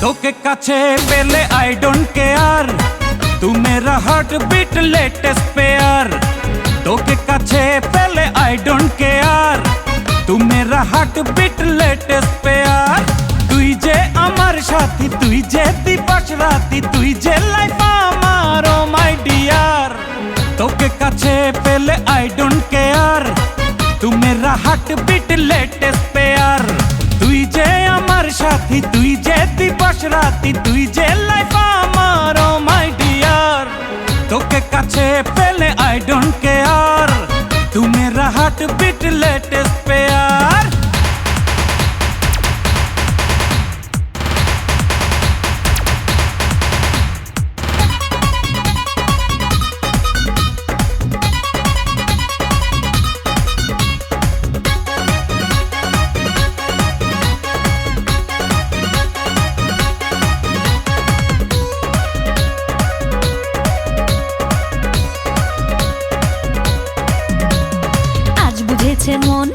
তোকে কাছে পেলে আই ডোন্ট কেয়ার তু মেরা হার্ট বিট লেটেস্ট পেয়ার তোকে কাছে পেলে আই ডোন্ট কেয়ার তু মেরা হার্ট বিট লেটেস্ট পেয়ার তুই যে আমার সাথী, তুই যে দিবস রাতি, তুই যে লাইফ আমার ও মাই ডিয়ার তোকে কাছে পেলে আই ডোন্ট কেয়ার তু মেরা হার্ট বিট লেটেস্ট রাতি, তুই যে লাইফ আমার ও মাই ডিয়ার তোকে কাছে পেলে আই ডোন্ট কেয়ার তুমি রাহাত বিট বুঝেছে মন।